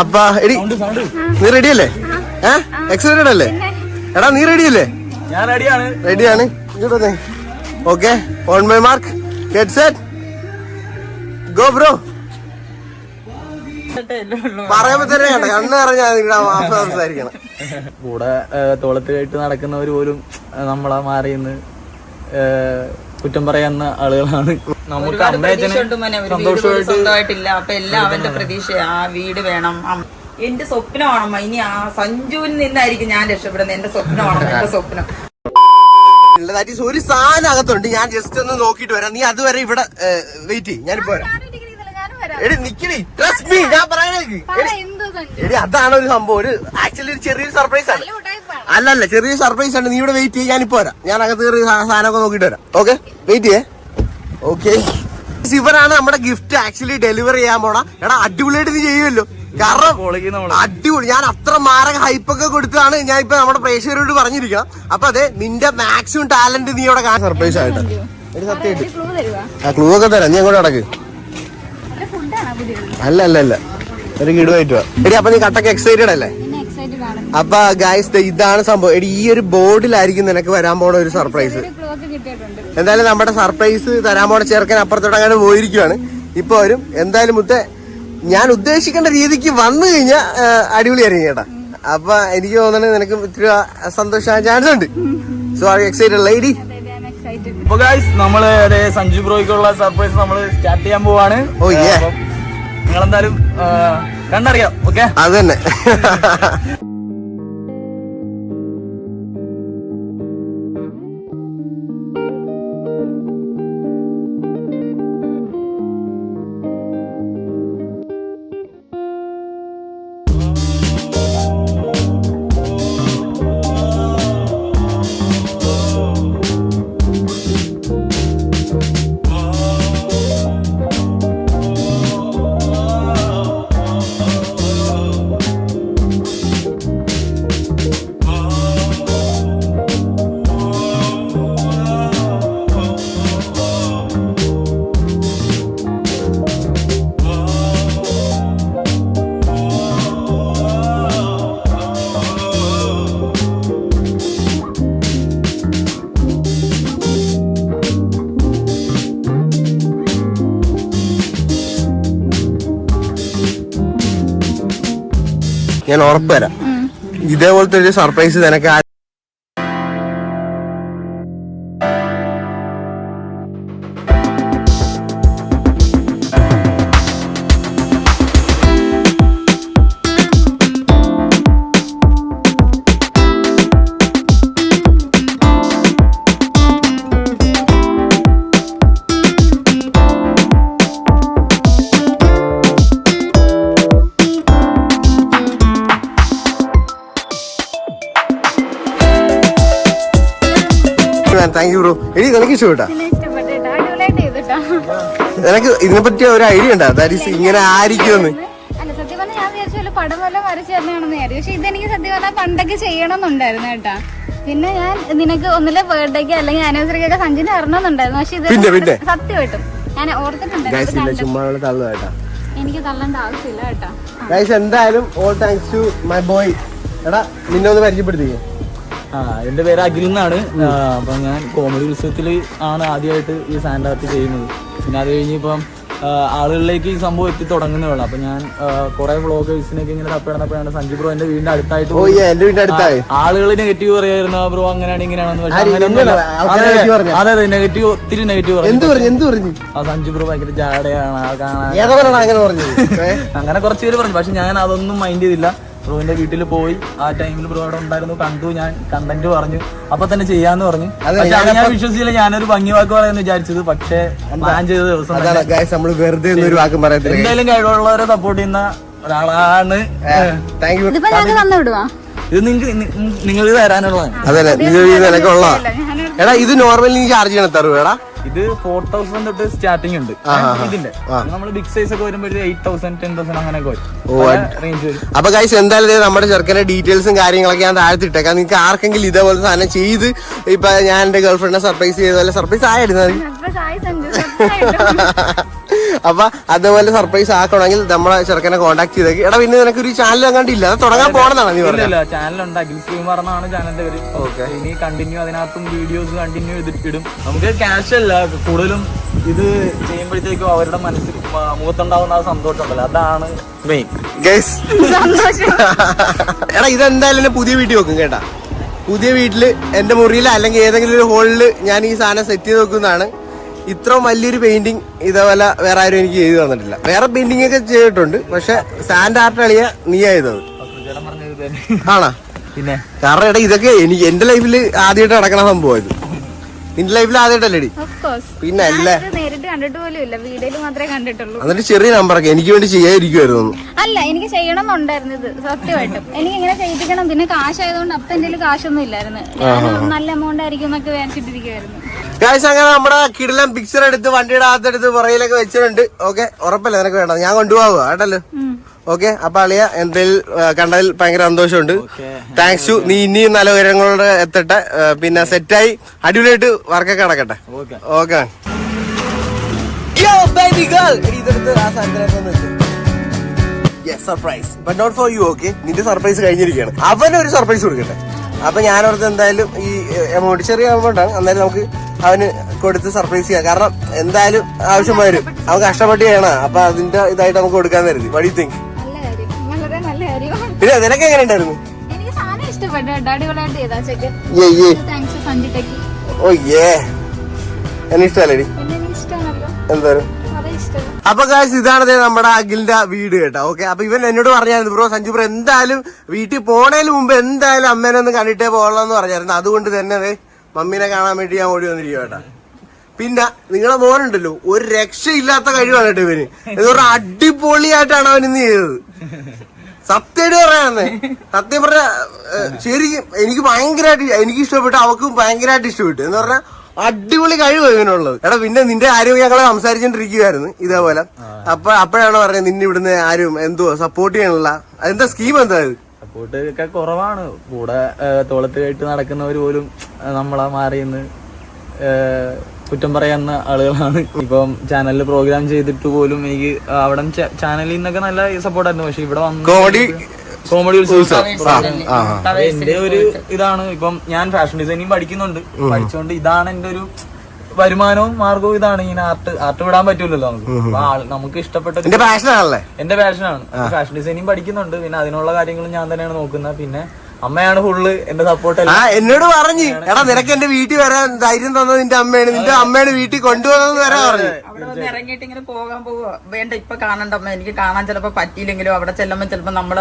അപ്പൊ എടി നീ റെഡിയല്ലേ ഏ? എക്സൈറ്റഡ് അല്ലേ? എടാ നീ റെഡിയല്ലേ ഞാൻ റെഡിയാണ് റെഡിയാണ് ഇങ്ങോട്ട് okay on my mark get set go bro പറയുമ്പോ തന്നെ കണ്ണ് സംസാരിക്കണം. കൂടെ തോളത്തിലായിട്ട് നടക്കുന്നവർ പോലും നമ്മളാ നമ്മളെ മാറിയെന്ന് കുറ്റം പറയുന്ന ആളുകളാണ്. നമുക്ക് അമ്മയച്ഛന് സ്വന്തമായിട്ടില്ല. അപ്പൊ എല്ലാം അവന്റെ പ്രതീക്ഷ ആ വീട് വേണം. എന്റെ സ്വപ്നമാണമ്മ. ഇനി ആ സഞ്ജുവിൽ നിന്നായിരിക്കും ഞാൻ രക്ഷപ്പെടുന്നത്. എന്റെ സ്വപ്നമാണ് എന്റെ സ്വപ്നം. ഒരു സാധനം അകത്തുണ്ട്. ഞാൻ ജസ്റ്റ് ഒന്ന് നോക്കിട്ട് വരാം. നീ അതുവരെ ഇവിടെ വെയിറ്റ് ചെയ്യും. ഞാനിപ്പോ വരാം. എടി നിക്കടി. ട്രസ്റ്റ് മീ ഞാൻ പറയണേ എടി അതാണ് ഒരു സംഭവം. ഒരു ആക്ച്വലി ഒരു ചെറിയൊരു സർപ്രൈസ് ആണ്. അല്ല ചെറിയ സർപ്രൈസ് ഉണ്ട് നീ ഇവിടെ വെയിറ്റ് ചെയ്യാൻ ഇപ്പൊ വരാം. ഞാൻ അകത്ത് കയറി സാധനമൊക്കെ നോക്കിട്ട് വരാം. ഓക്കെ വെയിറ്റ് ചെയ്യേ. ഓക്കെ ഇവരാണ് നമ്മുടെ ഗിഫ്റ്റ് ആക്ച്വലി ഡെലിവറി ചെയ്യാൻ പോണ. എടാ അടിപൊളിയായിട്ട് നീ ചെയ്യുമല്ലോ. കാരണം അടിപൊളി ഞാൻ അത്ര മാരക ഹൈപ്പൊക്കെ കൊടുത്തതാണ്. ഞാൻ ഇപ്പൊ നമ്മുടെ പ്രേക്ഷകരോട് പറഞ്ഞിരിക്കാം. അപ്പൊ അതെ നിന്റെ മാക്സിമം ടാലന്റ് നീ ഇവിടെ കാണാൻ സർപ്രൈസ് ആയിട്ട്. ഒരു സത്യമായിട്ട്. ആ ക്ലൂ ഒക്കെ തരാം. നീ അങ്ങോട്ട് അടക്ക് അല്ല അല്ല അല്ല ഒരു കിടുവായിട്ട് വാ. എടി അപ്പൊ നീ കട്ടക്ക് എക്സൈറ്റഡ് അല്ലേ? അപ്പൊ ഗായ്സ് ഇതാണ് സംഭവം. എടി ഈ ഒരു ബോർഡിലായിരിക്കും നിനക്ക് വരാൻ പോണ ഒരു സർപ്രൈസ് എന്തായാലും നമ്മുടെ സർപ്രൈസ് തരാൻ പോണ ചെറുക്കൻ അപ്പുറത്തോട്ട് അങ്ങനെ പോയിരിക്കുവാണ്. ഇപ്പൊ വരും. എന്തായാലും മുത്തേ ഞാൻ ഉദ്ദേശിക്കേണ്ട രീതിക്ക് വന്നു കഴിഞ്ഞാൽ അടിപൊളിയായിരിക്കും കേട്ടാ. അപ്പൊ എനിക്ക് തോന്നുന്നത് നിനക്ക് ഇത്തിരി സന്തോഷം ചാൻസ് ഉണ്ട്. സോ ആർ എക്സൈറ്റഡ് ലേഡി അപ്പൊ ഗായ്സ് നമ്മൾ സഞ്ജു ബ്രോയ്ക്കുള്ള സർപ്രൈസ് നമ്മൾ സ്റ്റാർട്ട് ചെയ്യാൻ പോവാണ്. ഓ yeah. അപ്പം നിങ്ങളെന്തായാലും കണ്ടറിയാം ഓക്കെ? അത് തന്നെ ഞാൻ ഉറപ്പ് തരാം ഇതേപോലത്തെ ഒരു സർപ്രൈസ് നിനക്ക് ആ- നിനക്ക് ഇതിനെ പറ്റിയ ഒരു ഐഡിയ ഉണ്ടാ? ദാരിസ് ഇങ്ങനെ ആയിരിക്കുമെന്ന്. അല്ല സത്യം പറഞ്ഞാൽ ഞാൻ വിചാരിച്ചു വല്ല പടം വല്ലതും വരച്ചു തന്നെയാണെന്ന് വിചാരിച്ചു. പക്ഷെ ഇതെനിക്ക് സത്യം പറഞ്ഞാൽ പണ്ടൊക്കെ ചെയ്യണമെന്നുണ്ടായിരുന്നു കേട്ടാ. പിന്നെ ഞാൻ നിനക്ക് ഒന്നിലെ ബർത്ത്ഡേക്ക് അല്ലെങ്കിൽ ആനിവേഴ്സറിക്കൊക്കെ സഞ്ജിന് തരണമെന്നുണ്ടായിരുന്നു. പക്ഷെ ഇത്. സത്യമായിട്ടും ഞാൻ ഓർത്തിട്ടുണ്ടായിരുന്നു എനിക്ക് തള്ളേണ്ട ആവശ്യമില്ല കേട്ടാ. എന്തായാലും all thanks to my boy എടാ നിന്നെ ഒന്ന് പരിചയപ്പെടുത്തിക്കേ. ആ എന്റെ പേര് അഖിൽ എന്നാണ്. അപ്പൊ ഞാൻ കോമഡി ഉത്സവത്തിൽ ആണ് ആദ്യമായിട്ട് ഈ സാൻഡ് ആർട്ട് ചെയ്യുന്നത്. പിന്നെ അത് കഴിഞ്ഞ് ഇപ്പം ആളുകളിലേക്ക് ഈ സംഭവം എത്തി തുടങ്ങുന്നേ ഉള്ളൂ അപ്പൊ ഞാൻ കുറെ വ്ളോഗേഴ്സിനൊക്കെ ഇങ്ങനെ തപ്പി നടന്നപ്പോഴാണ് സഞ്ജു ബ്രോ എന്റെ വീടിന്റെ അടുത്തായിട്ട് ആളുകൾ നെഗറ്റീവ് പറയായിരുന്നു. ബ്രോ അങ്ങനെയാണ് ഇങ്ങനെയാണെന്ന് അതെ, അതെ നെഗറ്റീവ് ഒത്തിരി നെഗറ്റീവ് പറഞ്ഞു ആ സഞ്ജു ബ്രോ ഭയങ്കര ജാടയാണ് അങ്ങനെ കുറച്ചുപേര് അങ്ങനെ കുറച്ച് പേര് പറഞ്ഞു. പക്ഷെ ഞാൻ അതൊന്നും മൈൻഡ് ചെയ്തില്ല. ബ്രോന്റെ വീട്ടിൽ പോയി ആ ടൈമിൽ ബ്രോ അവിടെ ഉണ്ടായിരുന്നു. കണ്ടു ഞാൻ കണ്ടന്റ് പറഞ്ഞു. അപ്പൊ തന്നെ ചെയ്യാന്ന് പറഞ്ഞു. അതെ, ഞാൻ വിശ്വസിച്ചില്ല. ഞാനൊരു ഭംഗി വാക്ക് പറയാന്ന് വിചാരിച്ചത്. പക്ഷേ പ്ലാൻ ചെയ്ത ദിവസം നമ്മൾ വെറുതെ ഒരു വാക്ക് പറയത്തില്ല. എന്തായാലും കഴിവുള്ളവരെ സപ്പോർട്ട് ചെയ്യുന്ന ഒരാളാണ്. ഇത് നിങ്ങൾക്ക് നിങ്ങൾ തരാനുള്ളതാണ്. അതല്ലേ ഇത് നിനക്കുള്ള എടാ ഇത് നോർമലി നീ ചാർജ് ചെയ്യണ തരുവ എടാ. ഇത് ഫോർ തൗസൻഡ് തൊട്ട് സ്റ്റാർട്ടിംഗ് ഉണ്ട്. ഇതിന്റെ. നമ്മൾ ബിഗ് സൈസ് ഒക്കെ വരുമ്പോൾ എയ്റ്റ് തൗസൻഡ് ടെൻ തൗസൻഡ് അങ്ങനെയൊക്കെ വരും. റേഞ്ച് വരും. അപ്പൊ ഗൈസ് എന്തായാലും നമ്മുടെ ചെറുക്കന്റെ ഡീറ്റെയിൽസും കാര്യങ്ങളൊക്കെ ഞാൻ താഴ്ത്തി ഇട്ടേക്കാം. നിങ്ങൾക്ക് ആർക്കെങ്കിലും ഇതേപോലെ സാധനം ചെയ്ത് ഇപ്പൊ ഞാൻ എന്റെ ഗേൾഫ്രണ്ടിനെ സർപ്രൈസ് ചെയ്ത പോലെ സർപ്രൈസ് ആയിരുന്നു അപ്പൊ അതുപോലെ സർപ്രൈസ് ആക്കണമെങ്കിൽ നമ്മളെ ചെറുക്കനെ കോണ്ടാക്ട് ചെയ്തേക്ക്. എടാ പിന്നെ നിനക്ക് ഒരു ചാനൽ അങ്ങാണ്ടില്ല അത് തുടങ്ങാൻ പോണെന്നാണ് നീ പറഞ്ഞത് ചാനലുണ്ട് അഖിൽ സ്ട്രീമർ എന്നാണ് ചാനലിന്റെ പേര്. ഓക്കെ ഇനി കണ്ടിന്യൂ അതിനകത്തും വീഡിയോസ് കണ്ടിന്യൂ ചെയ്തിട്ടിടും നമുക്ക് ക്യാഷ് അല്ല കൂടുതലും ഇത് ചെയ്യുമ്പോഴത്തേക്കും അവരുടെ മനസ്സിൽ മുഖത്തുണ്ടാവുന്ന ആ സന്തോഷം ഉണ്ടല്ലോ അതാണ് മെയിൻ ഗൈസ് സന്തോഷം. എടാ ഇതെന്തായാലും പുതിയ വീട്ടിൽ വെക്കും കേട്ടാ. പുതിയ വീട്ടിൽ എന്റെ മുറിയിൽ അല്ലെങ്കിൽ ഏതെങ്കിലും ഒരു ഹോളിൽ ഞാൻ ഈ സാധനം സെറ്റ് ചെയ്ത് വെക്കുന്നതാണ്. ഇത്രയും വലിയൊരു പെയിന്റിങ് ഇതേപോലെ വേറെ ആരും എനിക്ക് ചെയ്തു തന്നിട്ടില്ല. വേറെ പെയിന്റിംഗ് ഒക്കെ ചെയ്തിട്ടുണ്ട് പക്ഷെ സാൻഡ് ആർട്ട് അളിയ നീ ആയത് ആണോ? പിന്നെ? കാരണം എടാ ഇതൊക്കെ എനിക്ക് എന്റെ ലൈഫിൽ ആദ്യമായിട്ട് നടക്കണ സംഭവമായിരുന്നു നിന്റെ ലൈഫിൽ ആദ്യമായിട്ടല്ലേ പിന്നെ അല്ലേ? നേരിട്ട് കണ്ടിട്ട് പോലും ഇല്ല. വീഡിയോയിൽ മാത്രമേ കണ്ടിട്ടുള്ളൂ. എന്നിട്ട് ചെറിയ നമ്പറൊക്കെ എനിക്ക് വേണ്ടി ചെയ്യാതിരിക്കുമായിരുന്നു അല്ല എനിക്ക് ചെയ്യണം എന്നുണ്ടായിരുന്നു ഇത് സത്യമായിട്ടും. എനിക്ക് ഇങ്ങനെ ചെയ്യിപ്പിക്കണം. പിന്നെ കാശായതുകൊണ്ട് അപ്പൊ എന്റെ കാശൊന്നും ഇല്ലായിരുന്നു. നല്ല എമൗണ്ട് ആയിരിക്കും എന്നൊക്കെ വിചാരിച്ചിട്ടിരിക്കുവായിരുന്നു. കാശ് അങ്ങനെ നമ്മുടെ കിടിലം പിക്ചർ എടുത്ത് വണ്ടിയുടെ അകത്തെടുത്ത് പുറകിലൊക്കെ വെച്ചിട്ടുണ്ട്. ഓക്കെ ഉറപ്പല്ലേ? നിനക്ക് വേണ്ട ഞാൻ കൊണ്ടുപോകുക കേട്ടല്ലോ. ഓക്കെ അപ്പൊ അളിയ എന്തെങ്കിലും കണ്ടതിൽ ഭയങ്കര സന്തോഷമുണ്ട്. താങ്ക്സ് ടു നീ ഇനിയും നല്ല ഉയരങ്ങളോട് എത്തട്ടെ. പിന്നെ സെറ്റായി അടിപൊളിയായിട്ട് വർക്കൊക്കെ നടക്കട്ടെ. Okay. Surprise but not for you okay നിന്റെ സർപ്രൈസ് കഴിഞ്ഞിരിക്കുകയാണ്. അവന് ഒരു സർപ്രൈസ് കൊടുക്കട്ടെ. അപ്പൊ ഓർത്ത് എന്തായാലും ഈ എമൗണ്ട് ചെറിയ എമൗണ്ട് ആണ് അന്നേരം നമുക്ക് അവന് കൊടുത്ത് സർപ്രൈസ് ചെയ്യാം. കാരണം എന്തായാലും ആവശ്യം വരും അവൻ കഷ്ടപ്പെട്ട് ചെയ്യണം അപ്പൊ അതിന്റെ ഇതായിട്ട് നമുക്ക് കൊടുക്കാൻ തരുന്നത് വഴി തിങ്ക് പിന്നെ നിനക്ക് എങ്ങനെ ഉണ്ടായിരുന്നു? എനിക്ക് സാധനം ഇഷ്ടപ്പെട്ടു. കേട്ടോ അടിപൊളിയായിട്ട് ചെയ്താ ചെക്ക് ഏ ഏ താങ്ക്സ് ഓ ഏ എന്നെ ഇഷ്ടമല്ലേടി? പിന്നെ എനിക്ക് ഇഷ്ടമാണല്ലോ. എന്തായാലും. അപ്പൊ കാശ് ഇതാണ് നമ്മുടെ അഖിലിന്റെ വീട് കേട്ടോ. ഓക്കെ അപ്പൊ ഇവൻ എന്നോട് പറഞ്ഞായിരുന്നു ബ്രോ സഞ്ജു ബ്രോ എന്തായാലും വീട്ടിൽ പോണേന് മുമ്പ് എന്തായാലും അമ്മേനെ ഒന്ന് കണ്ടിട്ടേ പോകണം എന്ന് പറഞ്ഞായിരുന്നു. അതുകൊണ്ട് തന്നെ അതെ മമ്മീനെ കാണാൻ വേണ്ടി ഞാൻ ഓടി വന്നിരിക്കും കേട്ടാ. പിന്നെ നിങ്ങളെ മോനുണ്ടല്ലോ ഒരു രക്ഷയില്ലാത്ത കഴിവാണ് കേട്ടോ ഇവന്. ഇതൊരു അടിപൊളിയായിട്ടാണ് അവൻ ഇന്ന് ചെയ്തത്. സത്യമായിട്ട് പറയാന്ന്. സത്യം പറഞ്ഞ ശരിക്കും എനിക്ക് ഭയങ്കരമായിട്ട് എനിക്ക് ഇഷ്ടപ്പെട്ടു അവക്കും ഭയങ്കരമായിട്ട് ഇഷ്ടപ്പെട്ടു. എന്ന് പറഞ്ഞാൽ അടിപൊളി കഴിവ് ഇവനുള്ളത്. എടാ പിന്നെ നിന്റെ ആരും ഞങ്ങളെ സംസാരിച്ചോണ്ടിരിക്കുവായിരുന്നു ഇതേപോലെ. അപ്പൊ അപ്പോഴാണ് പറഞ്ഞത് നിന്നെ ഇവിടുന്ന് ആരും എന്തോ സപ്പോർട്ട് ചെയ്യാനുള്ള അതെന്താ സ്കീം എന്താ സപ്പോർട്ട് ഒക്കെ കുറവാണ്. കൂടെ തോളത്തിലായിട്ട് തോളത്ത് നടക്കുന്നവർ പോലും നമ്മളാ മാറിയെന്ന് കുറ്റം പറയുന്ന ആളുകളാണ്. ഇപ്പം ചാനലിൽ പ്രോഗ്രാം ചെയ്തിട്ട് പോലും എനിക്ക് അവിടെ ചാനലിൽ നിന്നൊക്കെ നല്ല സപ്പോർട്ടായിരുന്നു പക്ഷെ ഇവിടെ വന്ന് കോമഡി എന്റെ ഒരു ഇതാണ്. ഇപ്പം ഞാൻ ഫാഷൻ ഡിസൈനിങ് പഠിക്കുന്നുണ്ട്. പഠിച്ചുകൊണ്ട് ഇതാണ് എന്റെ ഒരു വരുമാനവും മാർഗവും ഇതാണ്. ഇങ്ങനെ ആർട്ട് ആർട്ട് വിടാൻ പറ്റൂലല്ലോ നമുക്ക്. നമുക്ക് ഇഷ്ടപ്പെട്ട എന്റെ പാഷനാണ് ഫാഷൻ ഡിസൈനിങ് പഠിക്കുന്നുണ്ട്. പിന്നെ അതിനുള്ള കാര്യങ്ങളും ഞാൻ തന്നെയാണ് നോക്കുന്നത്. പിന്നെ അമ്മയാണ് ഫുള്ള് എന്റെ സപ്പോർട്ട് ആ എന്നോട് പറഞ്ഞു. എടാ നിനക്ക് എന്റെ വീട്ടിൽ വരാൻ ധൈര്യം തന്നത് നിന്റെ അമ്മയാണ്. നിന്റെ അമ്മയാണ് വീട്ടിൽ കൊണ്ടുവന്നത് വരെ പറഞ്ഞു. അവിടെ വന്ന് ഇറങ്ങിയിട്ട് ഇങ്ങനെ പോകാൻ പോവുക വേണ്ട ഇപ്പൊ കാണണ്ട അമ്മ. എനിക്ക് കാണാൻ ചിലപ്പോ പറ്റിയില്ലെങ്കിലും അവിടെ ചെല്ലുമ്പോ ചിലപ്പോ നമ്മൾ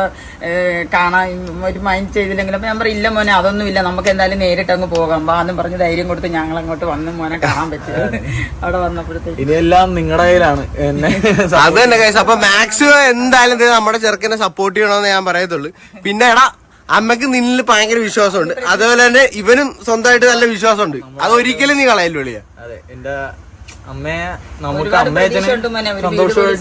ഏഹ്, കാണാൻ ഒരു മൈൻഡ് ചെയ്തില്ലെങ്കിലും. അപ്പൊ ഞാൻ പറയും ഇല്ല മോനെ അതൊന്നും ഇല്ല. നമുക്ക് എന്തായാലും നേരിട്ട് അങ്ങ് പോകാം. വാ എന്നും പറഞ്ഞ് ധൈര്യം കൊടുത്ത് ഞങ്ങൾ അങ്ങോട്ട് വന്ന് മോനെ കാണാൻ പറ്റിയത്. അവിടെ വന്നപ്പോഴത്തേക്ക്. ഇതെല്ലാം നിങ്ങളുടെ കയ്യിലാണ്. എന്നെ അത് തന്നെ കൈസ് അപ്പൊ മാക്സിമം എന്തായാലും ദേ നമ്മുടെ ചെറുക്കനെ സപ്പോർട്ട് ചെയ്യണമെന്ന് ഞാൻ പറയത്തുള്ളൂ. പിന്നെ എടാ അമ്മയ്ക്ക് നിന്നിൽ ഭയങ്കര വിശ്വാസമുണ്ട്. അതുപോലെ തന്നെ ഇവനും സ്വന്തമായിട്ട് നല്ല വിശ്വാസമുണ്ട്. അത് ഒരിക്കലും നീ കളയല്ലോ വിളിയാ. അതെ എന്റെ അമ്മയെ നമുക്ക്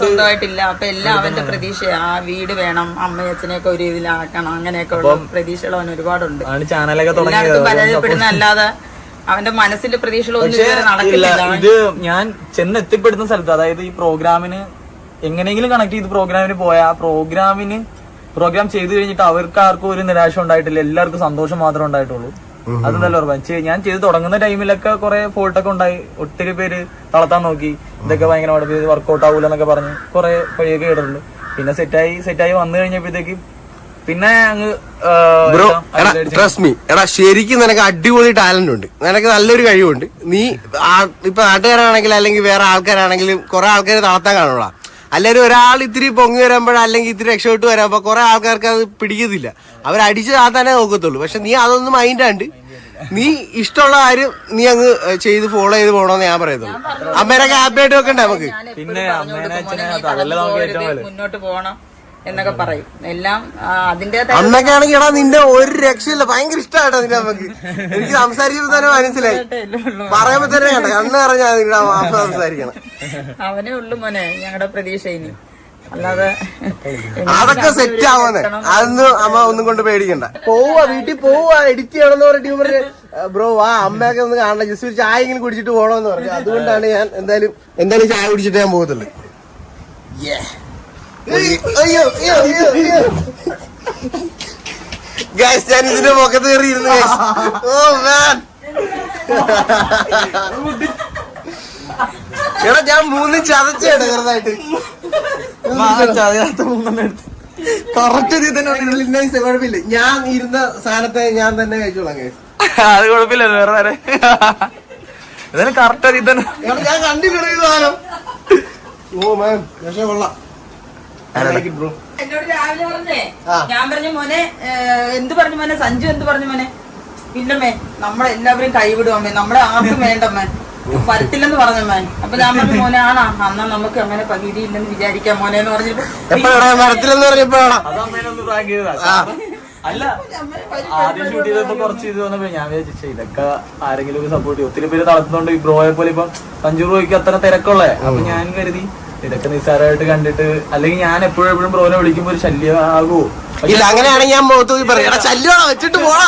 സ്വന്തമായിട്ടില്ല. അപ്പൊ എല്ലാം അവന്റെ പ്രതീക്ഷ ആ വീട് വേണം അമ്മയച്ഛനെയൊക്കെ ഒരു ഇതിലാക്കണം അങ്ങനെയൊക്കെ ഉള്ള പ്രതീക്ഷകൾ അവൻ ഒരുപാടുണ്ട്. ആണ് ചാനലൊക്കെ എല്ലായിടത്തും തുടങ്ങിയത് പരാജയപ്പെടുന്ന അല്ലാതെ അവന്റെ മനസ്സിന്റെ പ്രതീക്ഷകളൊന്നും ഒന്നും നടക്കില്ല. ഇത് ഞാൻ ചെന്ന് എത്തിപ്പെടുന്ന സ്ഥലത്ത് അതായത് ഈ പ്രോഗ്രാമിന് എങ്ങനെയെങ്കിലും കണക്ട് ചെയ്ത് പ്രോഗ്രാമിന് പോയ ആ പ്രോഗ്രാമിന് പ്രോഗ്രാം ചെയ്തു കഴിഞ്ഞിട്ട് അവർക്ക് ആർക്കും ഒരു നിരാശ ഉണ്ടായിട്ടില്ല. എല്ലാവർക്കും സന്തോഷം മാത്രമേ ഉണ്ടായിട്ടുള്ളൂ. അത് നല്ല ഉറപ്പാണ് ഞാൻ ചെയ്ത് തുടങ്ങുന്ന ടൈമിലൊക്കെ കുറെ ഫോൾട്ടൊക്കെ ഉണ്ടായി. ഒത്തിരി പേര് തളർത്താൻ നോക്കി. ഇതൊക്കെ ഭയങ്കര വർക്കൗട്ട് ആവൂല എന്നൊക്കെ പറഞ്ഞ് കുറെ പഴിയൊക്കെ ഇടുന്നുണ്ട് പിന്നെ സെറ്റായി സെറ്റായി വന്നു കഴിഞ്ഞപ്പോഴത്തേക്ക് പിന്നെ അങ്ങ് ബ്രോ എടാ ട്രസ്റ്റ് മീ എടാ ശരിക്കും നിനക്ക് അടിപൊളി ടാലന്റ് ഉണ്ട്. നിനക്ക് നല്ലൊരു കഴിവുണ്ട്. നീ ഇപ്പൊ നാട്ടുകാരാണെങ്കിലും അല്ലെങ്കിൽ വേറെ ആൾക്കാരാണെങ്കിലും കുറെ ആൾക്കാർ തളർത്താൻ കാണുള്ള അല്ലെങ്കിൽ ഒരാൾ ഇത്തിരി പൊങ്ങി വരുമ്പോൾ അല്ലെങ്കിൽ ഇത്തിരി രക്ഷപ്പെട്ട് വരുമ്പോൾ കുറെ ആൾക്കാർക്ക് അത് പിടിക്കത്തില്ല. അവർ അടിച്ച് താത്താനേ നോക്കത്തുള്ളൂ. പക്ഷെ നീ അതൊന്നും മൈൻഡാണ്ട് നീ ഇഷ്ടമുള്ള കാര്യം നീ അങ്ങ് ചെയ്ത് ഫോളോ ചെയ്ത് പോകണമെന്ന് ഞാൻ പറയുന്നത് അമ്മേനൊക്കെ ഹാപ്പി ആയിട്ട് വെക്കണ്ടേ നമുക്ക്? പിന്നെ മുന്നോട്ട് പോകണം. എന്നൊക്കെ പറയും. എല്ലാം അതിന്റെ അന്നൊക്കെ ആണെങ്കിൽ എടാ നിന്റെ ഒരു രക്ഷയില്ല. ഭയങ്കര ഇഷ്ടമായിട്ടോ നിന്റെ നമുക്ക്. എനിക്ക് സംസാരിച്ചപ്പോ തന്നെ മനസ്സിലായി. പറയുമ്പോ തന്നെ കണ്ട കണ്ണ് പറഞ്ഞാ നിങ്ങളുടെ മാപ്പ സംസാരിക്കണം. അവനേ ഉള്ളു മോനെ ഞങ്ങളുടെ പ്രതീക്ഷ ഇനി. അല്ലാതെ അതൊക്കെ സെറ്റ് ആവുന്നേ അതൊന്നും അമ്മ ഒന്നും കൊണ്ട് പേടിക്കണ്ട. പോവാ വീട്ടിൽ പോവാ എഡിറ്റ് ചെയ്യണമെന്ന് പറഞ്ഞിട്ട് ഇവർ ബ്രോ വാ അമ്മയൊക്കെ ഒന്ന് കാണണം. ജസ്റ്റ് ഒരു ചായ ഇങ്ങനെ കുടിച്ചിട്ട് പോകണമെന്ന് പറഞ്ഞു. അതുകൊണ്ടാണ് ഞാൻ എന്തായാലും എന്തായാലും ചായ കുടിച്ചിട്ട് ഞാൻ പോകത്തുള്ളൂ. Yeah. അയ്യോ അയ്യോ അയ്യോ അയ്യോ ഗൈസ് ഞാൻ ഇതിന്റെ മുഖത്ത് കയറിയിരുന്നു ഗൈസ് ഓ മാൻ എടാ ഞാൻ മൂന്ന് ചതച്ചാണ് ചെറുതായിട്ട്. കറക്റ്റ് ഇത് തന്നെ കുഴപ്പമില്ല. ഞാൻ ഇരുന്ന സാധനത്തെ ഞാൻ തന്നെ കഴിച്ചോളാം ഗൈസ് അത് കുഴപ്പമില്ല വേറെ വേറെ എന്തായാലും കറക്റ്റ് അതിൽ തന്നെ. ഞാൻ കണ്ടിട്ടുണ്ട് സാധനം. ഓ മാം പക്ഷേ കൊള്ളാം. എന്നോട് രാവിലെ പറഞ്ഞേ. ഞാൻ പറഞ്ഞു മോനെ എന്ത് പറഞ്ഞു മോനെ? സഞ്ജു എന്ത് പറഞ്ഞു മോനെ? ഇല്ലമ്മേ നമ്മളെല്ലാവരും കൈവിടുമമ്മേ നമ്മളെ ആർക്കും വേണ്ടമ്മേ പറഞ്ഞു പറഞ്ഞമ്മേ അപ്പൊ ഞാൻ പറഞ്ഞു മോനെ ആണാ. അന്ന നമുക്ക് അങ്ങനെ പകുതി ഇല്ലെന്ന് വിചാരിക്കാം മോനെ എന്ന് പറഞ്ഞിട്ട് മരത്തിലെന്ന് പറഞ്ഞപ്പോഴാണ് അല്ല ആദ്യം ഷൂട്ട് ചെയ്തപ്പോ കുറച്ച് ഇത് വന്നപ്പോ ഞാൻ വിചാരിച്ചു ഇതൊക്കെ ആരെങ്കിലും സപ്പോർട്ട് ചെയ്യും. ഒത്തിരി പേര് തളർത്തുന്നുണ്ട്. ഈ ബ്രോയെ പോലെ ഇപ്പം സഞ്ജു ബ്രോയ്ക്ക് അത്ര തിരക്കുള്ളേ? അപ്പൊ ഞാൻ കരുതി ഇതൊക്കെ നിസ്സാരമായിട്ട് കണ്ടിട്ട് അല്ലെങ്കിൽ ഞാൻ എപ്പോഴും എപ്പോഴും ബ്രോനെ വിളിക്കുമ്പോ ഒരു ശല്യം ആകുമോ ഇല്ല അങ്ങനെയാണെങ്കിൽ ഞാൻ മുഖത്ത് പറയും. ശല്യമാണോ? വെച്ചിട്ട് പോടാ.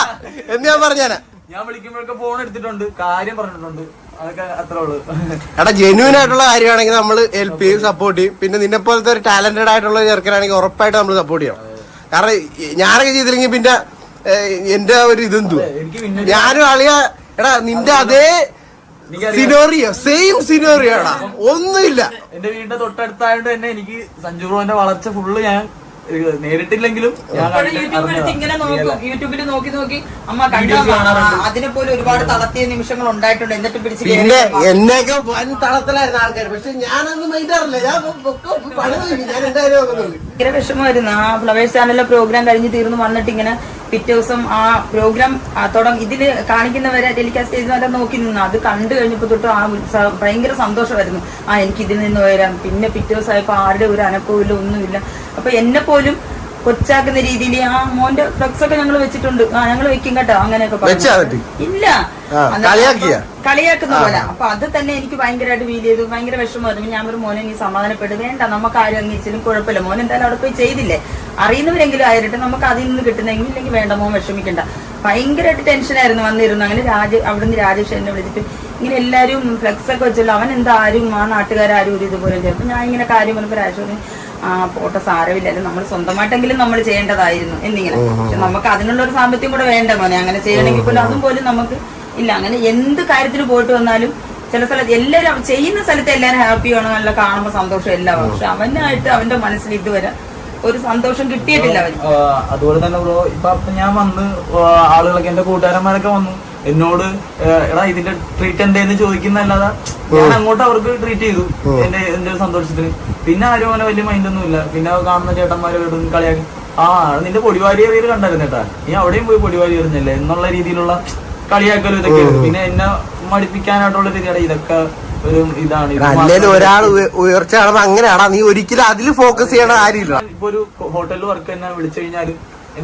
എന്ന് ഞാൻ പറഞ്ഞാ ഞാൻ വിളിക്കുമ്പോഴൊക്കെ ഫോൺ എടുത്തിട്ടുണ്ട്. കാര്യം പറഞ്ഞിട്ടുണ്ട്. എടാ ജെന്യൂൻ ആയിട്ടുള്ള കാര്യമാണെങ്കിൽ നമ്മൾ ഹെൽപ്പ് ചെയ്യും സപ്പോർട്ട് ചെയ്യും. പിന്നെ നിന്നെ പോലത്തെ ഒരു ടാലന്റഡ് ആയിട്ടുള്ള ചെറുക്കനാണെങ്കിൽ ഉറപ്പായിട്ട് നമ്മൾ സപ്പോർട്ട് ചെയ്യണം. കാരണം ഞാനൊക്കെ ചെയ്തില്ലെങ്കിൽ പിന്നെ എന്റെ ഒരു ഇതെന്തു ഞാനും അളിയ. എടാ നിന്റെ അതേ. സിനോറിയോ സെയിം സിനോറിയോ ആണ് ഒന്നുമില്ല. എന്റെ വീടിന്റെ തൊട്ടടുത്തായോണ്ട് തന്നെ എനിക്ക് സഞ്ജു ബ്രോന്റെ വളർച്ച ഫുള്ള് ഞാൻ നേരിട്ടില്ലെങ്കിലും ഞാൻ ഇങ്ങനെ നോക്കും യൂട്യൂബിൽ നോക്കി നോക്കി അമ്മ കണ്ട അതിനെ പോലെ ഒരുപാട് തളർത്തിയ നിമിഷങ്ങൾ ഉണ്ടായിട്ടുണ്ട്. എന്നിട്ട് പിടിച്ച് പിന്നെ എന്നെയൊക്കെ വൻ തളത്തിലായിരുന്നു ആൾക്കാർ പക്ഷെ ഞാനൊന്നും മൈൻഡാറില്ല ഞാൻ പൊക്കോ, പണി ഞാൻ എന്തായാലും നോക്കുന്നുള്ളൂ ഭയങ്കര വിഷമമായിരുന്നു. ആ ഫ്ലവേഴ്സ് ചാനലിലെ പ്രോഗ്രാം കഴിഞ്ഞ് തീർന്നു വന്നിട്ട് ഇങ്ങനെ പിറ്റേ ദിവസം ആ പ്രോഗ്രാം തുടങ്ങി ഇതിൽ കാണിക്കുന്നവരെ ടെലികാസ്റ്റ് ചെയ്യുന്നവരെ നോക്കി നിന്നു. അത് കണ്ടു കഴിഞ്ഞപ്പോൾ തൊട്ട് ആ ഭയങ്കര സന്തോഷമായിരുന്നു. ആ എനിക്ക് ഇതിൽ നിന്ന് വരാം പിന്നെ പിറ്റേ ദിവസം ആയപ്പോ ആരുടെ ഒരു അനക്കവും ഒന്നുമില്ല. അപ്പൊ എന്നെ പോലും കൊച്ചാക്കുന്ന രീതിയിൽ ആ മോന്റെ ഫ്ലക്സ് ഒക്കെ ഞങ്ങൾ വെച്ചിട്ടുണ്ട്. ആ ഞങ്ങൾ വെക്കും കേട്ടോ അങ്ങനെയൊക്കെ? ഇല്ല? കളിയാക്കുന്ന പോലെ. അപ്പൊ അത് തന്നെ എനിക്ക് ഭയങ്കരമായിട്ട് ഫീൽ ചെയ്തു. ഭയങ്കര വിഷമമായിരുന്നു. ഞാൻ ഒരു മോനെ ഇനി സമാധാനപ്പെട്ട്. വേണ്ട നമുക്ക് ആരും അംഗീകരിച്ചാലും കുഴപ്പമില്ല. മോൻ എന്തായാലും അവിടെ പോയി ചെയ്തില്ലേ? അറിയുന്നവരെങ്കിലും ആയിട്ട് നമുക്ക് അതിൽ നിന്ന് കിട്ടുന്നെങ്കിൽ ഇല്ലെങ്കിൽ വേണ്ട മോൻ വിഷമിക്കണ്ട. ഭയങ്കരമായിട്ട് ടെൻഷനായിരുന്നു വന്നിരുന്നു. അങ്ങനെ രാജ അവിടുന്ന് രാജേഷ് എന്നെ വിളിച്ചിട്ട് ഇങ്ങനെ എല്ലാരും ഫ്ലെക്സ് ഒക്കെ വെച്ചല്ലോ. അവൻ എന്താ ആരും ആ നാട്ടുകാരും ഒരു ഇതുപോലെ അപ്പൊ ഞാൻ ഇങ്ങനെ കാര്യം പറഞ്ഞപ്പോ രാജേഷ് പറഞ്ഞു, ആ പോട്ടെ സാരമില്ലല്ലോ. നമ്മൾ സ്വന്തമായിട്ടെങ്കിലും നമ്മൾ ചെയ്യേണ്ടതായിരുന്നു എന്നിങ്ങനെ. പക്ഷെ നമുക്ക് അതിനുള്ള ഒരു സാമ്പത്തികം കൂടെ വേണ്ട മോനെ. അങ്ങനെ ചെയ്യണമെങ്കിൽ പോലും അതും പോലും നമുക്ക് ഇല്ല. അങ്ങനെ എന്ത് കാര്യത്തിന് പോയിട്ട് വന്നാലും ചില സ്ഥലത്ത് എല്ലാവരും ചെയ്യുന്ന സ്ഥലത്ത് എല്ലാവരും ഹാപ്പിയാണ് നല്ല കാണുമ്പോൾ സന്തോഷം എല്ലാം പക്ഷെ അവനായിട്ട് അവന്റെ മനസ്സിൽ ഇതുവരെ ഒരു സന്തോഷം കിട്ടിയിട്ടില്ല അവന്. അതുപോലെ തന്നെ ബ്രോ ഇപ്പൊ ഞാൻ വന്ന് ആളുകളൊക്കെ എന്റെ കൂട്ടുകാരന്മാരൊക്കെ വന്നു. എന്നോട് എടാ ഇതിന്റെ ട്രീറ്റ് എന്തേന്ന് ചോദിക്കുന്നല്ലാതെ ഞാൻ അങ്ങോട്ട് അവർക്ക് ട്രീറ്റ് ചെയ്തു എന്റെ എന്റെ സന്തോഷത്തിന്. പിന്നെ ആരും അങ്ങനെ വലിയ മൈൻഡ് ഒന്നും ഇല്ല. പിന്നെ കാണുന്ന ചേട്ടന്മാരെ വീടും കളിയാക്കി. ആ നിന്റെ പൊടിവാരി എറിയൽ കണ്ടായിരുന്നു കേട്ടാ. നീ അവിടെയും പോയി പൊടിവാരി എറിഞ്ഞല്ലേ? എന്നുള്ള രീതിയിലുള്ള കളിയാക്കലും ഇതൊക്കെ പിന്നെ എന്നെ മടിപ്പിക്കാനായിട്ടുള്ള രീതിയാണ് ഇതൊക്കെ ഒരു ഇതാണ്. ഇത് ഒരാൾ ഉയർച്ച അങ്ങനെയാടാ. നീ ഒരിക്കലും അതിൽ ഫോക്കസ് ചെയ്യണ കാര്യമില്ല. ഇപ്പൊ ഒരു ഹോട്ടലിൽ വർക്ക് തന്നെ വിളിച്ചു കഴിഞ്ഞാലും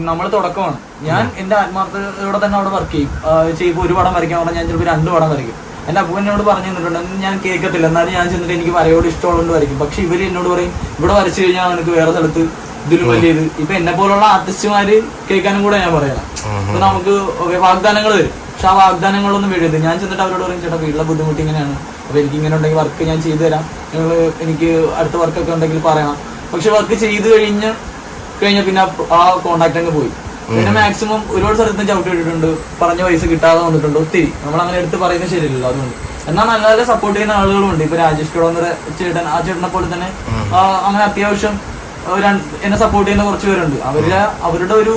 നമ്മൾ തുടക്കമാണ്. ഞാൻ എന്റെ ആത്മാർത്ഥതയോടെ തന്നെ അവിടെ വർക്ക് ചെയ്യും. ചെയ്യുമ്പോൾ ചെയ്യുമ്പോ ഒരു പടം വരയ്ക്കാൻ പറഞ്ഞാൽ ഞാൻ ചിലപ്പോൾ രണ്ട് പടം വരയ്ക്കും. എന്റെ അപ്പൂ എന്നോട് പറഞ്ഞു തന്നിട്ടുണ്ട് "അന്ന് ഞാൻ കേൾക്കത്തില്ല. എന്നാലും ഞാൻ ചെന്നിട്ട് എനിക്ക് വരയോട് ഇഷ്ടമുള്ളത് വരയ്ക്കും. പക്ഷെ ഇവർ എന്നോട് പറയും ഇവിടെ വരച്ചു കഴിഞ്ഞാൽ നിനക്ക് വേറെ സ്ഥലത്ത് ഇതിലും വലിയത്. ഇപ്പൊ എന്നെ പോലുള്ള ആർട്ടിസ്റ്റുമാര് കേൾക്കാനും കൂടെ ഞാൻ പറയണം. അപ്പൊ നമുക്ക് വാഗ്ദാനങ്ങൾ വരും. പക്ഷെ ആ വാഗ്ദാനങ്ങളൊന്നും വീഴരുത് ഞാൻ ചെന്നിട്ട് അവരോട് പറയും ചേട്ടാ വീട്ടിലെ ബുദ്ധിമുട്ട് ഇങ്ങനെയാണ്. അപ്പൊ എനിക്ക് ഇങ്ങനെ ഉണ്ടെങ്കിൽ വർക്ക് ഞാൻ ചെയ്തു തരാം. നിങ്ങൾ എനിക്ക് അടുത്ത വർക്കൊക്കെ ഉണ്ടെങ്കിൽ പറയണം. പക്ഷെ വർക്ക് ചെയ്തു കഴിഞ്ഞ് കഴിഞ്ഞ പിന്നെ ആ- കോണ്ടാക്ട് അങ്ങ് പോയി. പിന്നെ മാക്സിമം ഒരുപാട് സ്ഥലത്ത് ചവിട്ടി ഇട്ടിട്ടുണ്ട്. പറഞ്ഞ പൈസ കിട്ടാതെ വന്നിട്ടുണ്ട്. ഒത്തിരി. നമ്മൾ അങ്ങനെ എടുത്ത് പറയുന്നത് ശരിയല്ലല്ലോ അതുകൊണ്ട്. എന്നാൽ നല്ല നല്ല സപ്പോർട്ട് ചെയ്യുന്ന ആളുകളും ഉണ്ട് ഇപ്പൊ രാജേഷ് കിടോന്നര ചേട്ടൻ ആ ചേട്ടനെ പോലെ തന്നെ അങ്ങനെ അത്യാവശ്യം എന്നെ സപ്പോർട്ട് ചെയ്യുന്ന കുറച്ച് പേരുണ്ട്. അവരുടെ അവരുടെ ഒരു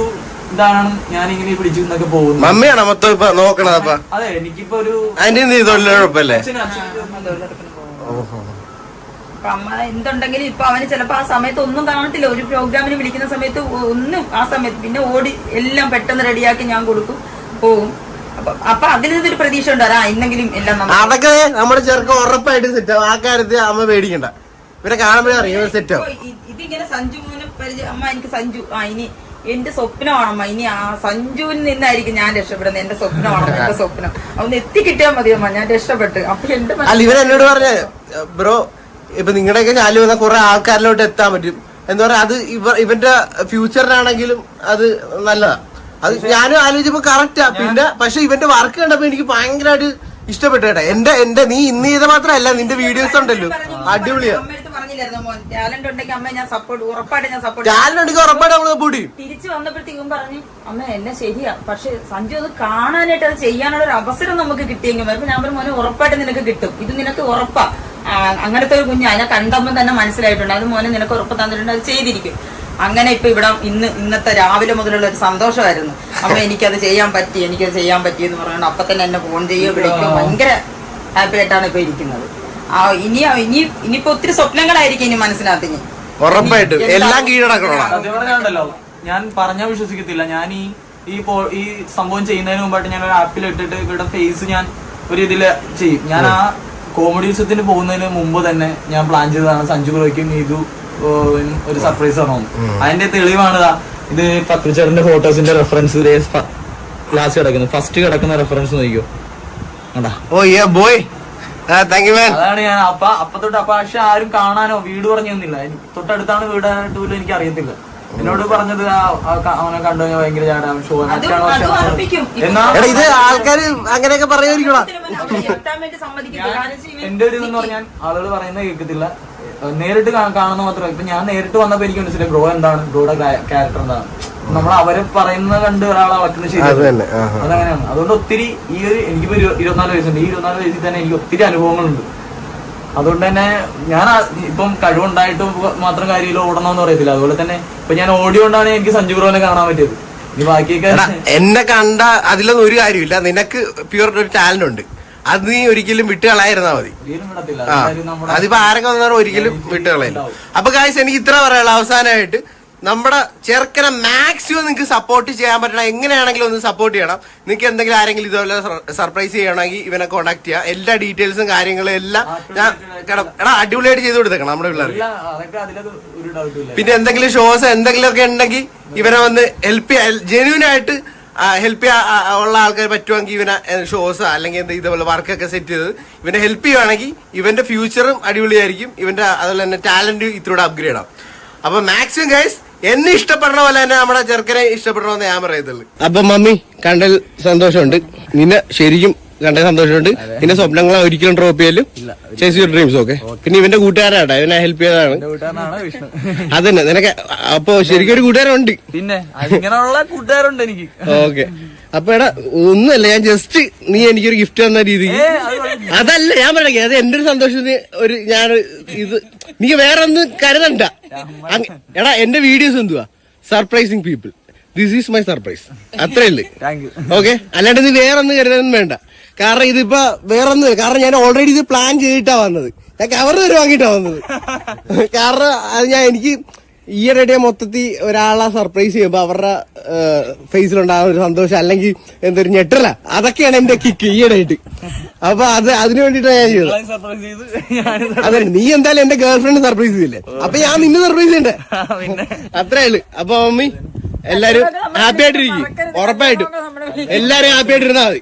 ഇതാണ് ഞാൻ ഇങ്ങനെ പിടിച്ചു എന്നൊക്കെ പോകുന്നത്. മമ്മിയാണോ മൊത്തം ഇപ്പൊ നോക്കണത് അപ്പൊ? അതെ എനിക്കിപ്പോ ഒരു അതിന്റെ അച്ഛന് അച്ഛന് അപ്പൊ അമ്മ എന്തുണ്ടെങ്കിലും ഇപ്പൊ അവന് ചിലപ്പോ ആ സമയത്ത് ഒന്നും കാണത്തില്ല. ഒരു പ്രോഗ്രാമിന് വിളിക്കുന്ന സമയത്ത് ഒന്നും ആ സമയത്ത് പിന്നെ ഓടി എല്ലാം പെട്ടെന്ന് റെഡിയാക്കി ഞാൻ കൊടുക്കും പോകും അപ്പൊ അതിൽ നിന്നൊരു പ്രതീക്ഷ ഉണ്ട്. ഇന്നെങ്കിലും എല്ലാം അതൊക്കെ നമ്മുടെ ചെറുക്കം ഉറപ്പായിട്ട് സെറ്റ് ആ കാര്യത്തിൽ അമ്മ പേടിക്കണ്ട. ഇവരെ കാണുമ്പോഴേ അറിയാം സെറ്റ് ഇതിങ്ങനെ സഞ്ജു അമ്മ എനിക്ക് സഞ്ജു. ആ ഇനി എന്റെ സ്വപ്നമാണമ്മ. ഇനി ആ സഞ്ജുവിൽ നിന്നായിരിക്കും ഞാൻ രക്ഷപ്പെടുന്നത്. എന്റെ സ്വപ്നമാണ് എന്റെ സ്വപ്നം. അവന്ന് എത്തിക്കിട്ടിയാൽ മതിയമ്മ. ഞാൻ രക്ഷപ്പെട്ട്. അപ്പൊ എന്റെ ബ്രോ ഇപ്പൊ നിങ്ങളുടെയൊക്കെ ഞാൻ വന്ന കുറെ ആൾക്കാരിലോട്ട് എത്താൻ പറ്റും. എന്താ പറയാ അത് ഇവ ഇവന്റെ ഫ്യൂച്ചറിനാണെങ്കിലും അത് നല്ലതാ. അത് ഞാനും ആലോചിച്ചപ്പോ കറക്റ്റാ പിന്നെ പക്ഷെ ഇവന്റെ വർക്ക് കണ്ടപ്പോ എനിക്ക് ഭയങ്കരമായിട്ട് ഇഷ്ടപ്പെട്ടു കേട്ടോ. എന്റെ എന്റെ നീ ഇന്ന് ചെയ്ത മാത്രല്ല നിന്റെ വീഡിയോസ് ഉണ്ടല്ലോ. അടിപൊളിയാ. ടാലന്റ് ഉണ്ടെങ്കിൽ അമ്മ ഞാൻ സപ്പോർട്ട് ഉറപ്പായിട്ട് ഞാൻ സപ്പോർട്ട് തിരിച്ചു വന്നപ്പോഴത്തേക്കും പറഞ്ഞു അമ്മ എല്ലാം ശരിയാ. പക്ഷെ സഞ്ജു അത് കാണാനായിട്ട് അത് ചെയ്യാനുള്ള ഒരു അവസരം നമുക്ക് കിട്ടിയെങ്കിൽ ഞാൻ പറഞ്ഞു മോനെ ഉറപ്പായിട്ട് നിനക്ക് കിട്ടും. ഇത് നിനക്ക് ഉറപ്പാ. അങ്ങനത്തെ ഒരു കുഞ്ഞ് അതിനെ കണ്ടപ്പോൾ തന്നെ മനസ്സിലായിട്ടുണ്ട്. അത് മോനെ നിനക്ക് ഉറപ്പ് തന്നിട്ടുണ്ട് അത് ചെയ്തിരിക്കും. അങ്ങനെ ഇപ്പൊ ഇവിടെ ഇന്ന് ഇന്നത്തെ രാവിലെ മുതലുള്ള ഒരു സന്തോഷമായിരുന്നു. അപ്പൊ എനിക്കത് ചെയ്യാൻ പറ്റി എനിക്കത് ചെയ്യാൻ പറ്റി എന്ന് പറയുന്നത് അപ്പൊ തന്നെ എന്നെ ഫോൺ ചെയ്യുകയോ വിളിക്കുകയോ ഭയങ്കര ഹാപ്പി ആയിട്ടാണ് ഇപ്പൊ ഇരിക്കുന്നത്. ആ ഇനി ഇനി ഇനിയിപ്പോ ഒത്തിരി സ്വപ്നങ്ങളായിരിക്കും ഇനി മനസ്സിനകത്ത് ഇനി. ഉറപ്പായിട്ടും. എല്ലാം കീഴടക്കണോ. കീഴടക്കണം സത്യം പറഞ്ഞാണ്ടല്ലോ ഞാൻ പറഞ്ഞാൽ വിശ്വസിക്കത്തില്ല. ഞാൻ ഈ ഈ പോ- ഈ സംഭവം ചെയ്യുന്നതിന് മുമ്പായിട്ട് ഞാൻ ഒരു ആപ്പിൽ ഇട്ടിട്ട് ഇവിടെ ഫേസ് ഞാൻ ഒരു ഇതിൽ ചെയ്യും. ഞാൻ ആ കോമഡി ഉത്സവത്തിന് പോകുന്നതിന് മുമ്പ് തന്നെ ഞാൻ പ്ലാൻ ചെയ്തതാണ് സഞ്ജു ബ്രോയ്ക്കും ഇതു ഒരു സർപ്രൈസ് ആണോ അതിന്റെ തെളിവാണ് ഇത് പത്രിച്ചേട്ടന്റെ ഫോട്ടോസിന്റെ റെഫറൻസ് ലാസ്റ്റ് കിടക്കുന്നത് ഫസ്റ്റ് കിടക്കുന്ന. റെഫറൻസ് നോക്കിയോ ഓ ബോയ് അതാണ് ഞാൻ അപ്പ അപ്പൊ തൊട്ട് അപ്പൊ പക്ഷെ ആരും കാണാനോ വീട് പറഞ്ഞു തന്നില്ല. തൊട്ടടുത്താണ് വീടാനായിട്ട് പോലും എനിക്ക് അറിയത്തില്ല. എന്നോട് പറഞ്ഞത് അവനെ കണ്ടു കഴിഞ്ഞാൽ ഭയങ്കര ചാടാ ഷോ എടാ ഇത് ആൾക്കാര് അങ്ങനെയൊക്കെ പറയുമായിരിക്കണോ എന്റെ ഒരു ഇതെന്ന് പറഞ്ഞാൽ ആളുകൾ പറയുന്നത് കേൾക്കത്തില്ല. നേരിട്ട് കാണുന്ന മാത്രമേ ഇപ്പൊ ഞാൻ നേരിട്ട് വന്നപ്പോ എനിക്ക് മനസ്സിലായി ബ്രോ എന്താണ്? ബ്രോയുടെ ക്യാരക്ടർ എന്താണ്? നമ്മൾ അവർ പറയുന്നത് കണ്ട് ഒരാളെ വളർത്തുന്ന ശരി അതങ്ങനെയാണ്. അതുകൊണ്ട് ഒത്തിരി ഈ ഒരു എനിക്കിപ്പോ ഇരു- ഇരുപത്തിനാല് വയസ്സുണ്ട്. ഈ ഇരുപത്തിനാല് വയസ്സിൽ തന്നെ എനിക്ക് ഒത്തിരി അനുഭവങ്ങളുണ്ട്. അതുകൊണ്ട് തന്നെ ഞാൻ ഇപ്പം കഴിവുണ്ടായിട്ട് മാത്രം കാര്യമില്ല ഓടണമെന്ന് പറയത്തില്ല അതുപോലെ തന്നെ ഇപ്പൊ ഞാൻ ഓടിയോണ്ടാണ് എനിക്ക് സഞ്ജു ബ്രോനെ കാണാൻ പറ്റിയത്. ഇനി ബാക്കിയൊക്കെ എന്നെ കണ്ട അതിലൊന്നും ഒരു കാര്യമില്ല. നിനക്ക് പ്യൂർ ഒരു ടാലന്റ് ഉണ്ട്. അത് നീ ഒരിക്കലും വിട്ട് കളയായിരുന്നാ മതി. അതിപ്പോ ആരൊക്കെ വന്നാലും ഒരിക്കലും വിട്ടുകളയില്ല അപ്പൊ കാഴ്ച എനിക്ക് ഇത്ര പറയാനുള്ള. അവസാനമായിട്ട് നമ്മുടെ ചെറുക്കനെ മാക്സിമം നിങ്ങൾക്ക് സപ്പോർട്ട് ചെയ്യാൻ പറ്റണം എങ്ങനെയാണെങ്കിലും ഒന്ന് സപ്പോർട്ട് ചെയ്യണം. നിങ്ങൾക്ക് എന്തെങ്കിലും ആരെങ്കിലും ഇതുപോലെ സർപ്രൈസ് ചെയ്യണമെങ്കിൽ ഇവനെ കോൺടാക്ട് ചെയ്യാം. എല്ലാ ഡീറ്റെയിൽസും കാര്യങ്ങളും എല്ലാം ഞാൻ എടാ അടിപൊളിയായിട്ട് ചെയ്ത് കൊടുത്തേക്കണം നമ്മുടെ പിള്ളേർ പിന്നെ എന്തെങ്കിലും ഷോസ് എന്തെങ്കിലും ഒക്കെ ഉണ്ടെങ്കിൽ ഇവനെ വന്ന് ഹെൽപ്പ് ചെയ്യാൻ ജെന്യൂൻ ആയിട്ട് ഹെൽപ്പ് ഉള്ള ആൾക്കാർ പറ്റുമെങ്കിൽ ഇവനെ ഷോസ് അല്ലെങ്കിൽ എന്താ ഇതുപോലെ വർക്കൊക്കെ സെറ്റ് ചെയ്ത് ഇവനെ ഹെൽപ്പ് ചെയ്യുവാണെങ്കിൽ ഇവന്റെ ഫ്യൂച്ചറും അടിപൊളിയായിരിക്കും. ഇവന്റെ അതുപോലെ തന്നെ ടാലന്റ് ഇത്തിലൂടെ അപ്ഗ്രേഡ് ആവും. അപ്പൊ മാക്സിമം ഗൈസ് എന്നെ ഇഷ്ടപ്പെടണ പോലെ തന്നെ നമ്മുടെ ചെറുക്കനെ ഇഷ്ടപ്പെടണമെന്ന് ഞാൻ പറയത്തുള്ളൂ. അപ്പൊ മമ്മി കണ്ടൽ സന്തോഷമുണ്ട്. നിന്നെ ശരിക്കും കണ്ട സന്തോഷമുണ്ട്. പിന്നെ സ്വപ്നങ്ങളെ ഒരിക്കലും ഡ്രോപ്പ് ചെയ്യലും. ചേസ് യുവർ ഡ്രീംസ് ഓക്കെ പിന്നെ ഇവന്റെ കൂട്ടുകാരാട്ടോ ഇവനെ ഹെൽപ്പ് ചെയ്തതാണ്. അതന്നെ നിനക്ക് അപ്പൊ ശരിക്കും ഒരു കൂട്ടുകാരുണ്ട് പിന്നെ അങ്ങനെയുള്ള കൂട്ടുകാരുണ്ട് എനിക്ക്. ഓക്കെ അപ്പൊ എടാ ഒന്നുമല്ല ഞാൻ ജസ്റ്റ് നീ എനിക്കൊരു ഗിഫ്റ്റ് തന്ന രീതിക്ക്. അതല്ല ഞാൻ പറയാം അത് എന്റെ ഒരു സന്തോഷത്തിന് ഒരു ഞാൻ ഇത് നീ വേറെ ഒന്നും കരുതണ്ട എടാ എന്റെ വീഡിയോസ് എന്തുവാ? Surprising people this is my surprise അത്രേ ഉള്ളു. ഓക്കെ അല്ലാണ്ട് നീ വേറെ ഒന്നും കരുതാനും വേണ്ട. കാരണം ഇതിപ്പോ വേറെ ഒന്നും കാരണം ഞാൻ ഓൾറെഡി ഇത് പ്ലാൻ ചെയ്തിട്ടാ വന്നത്. ഞാൻ കവർ വരെ വാങ്ങിയിട്ടാ വന്നത്. കാരണം അത് ഞാൻ എനിക്ക് ഈയിടെ മൊത്തത്തിൽ ഒരാളെ സർപ്രൈസ് ചെയ്യുമ്പോ അവരുടെ ഫേസിലുണ്ടാകുന്ന ഒരു സന്തോഷം അല്ലെങ്കിൽ എന്തൊരു ഞെട്ടല. അതൊക്കെയാണ് എന്റെ കിക്ക് ഈയിടെയായിട്ട് അപ്പൊ അത് അതിനു വേണ്ടിട്ടാണ് ഞാൻ ചെയ്തത്. സർപ്രൈസ് ചെയ്ത് ഞാനിത് അതെ നീ എന്തായാലും എന്റെ ഗേൾഫ്രണ്ട് സർപ്രൈസ് ചെയ്തില്ലേ? അപ്പൊ ഞാൻ നിന്നെ സർപ്രൈസ് ചെയ്യണ്ടേ? അത്രേ ഉള്ളു. അപ്പൊ മമ്മി എല്ലാരും ഹാപ്പി ആയിട്ടിരിക്കും. ഉറപ്പായിട്ടും. എല്ലാരും ഹാപ്പി ആയിട്ടിരുന്നാ മതി.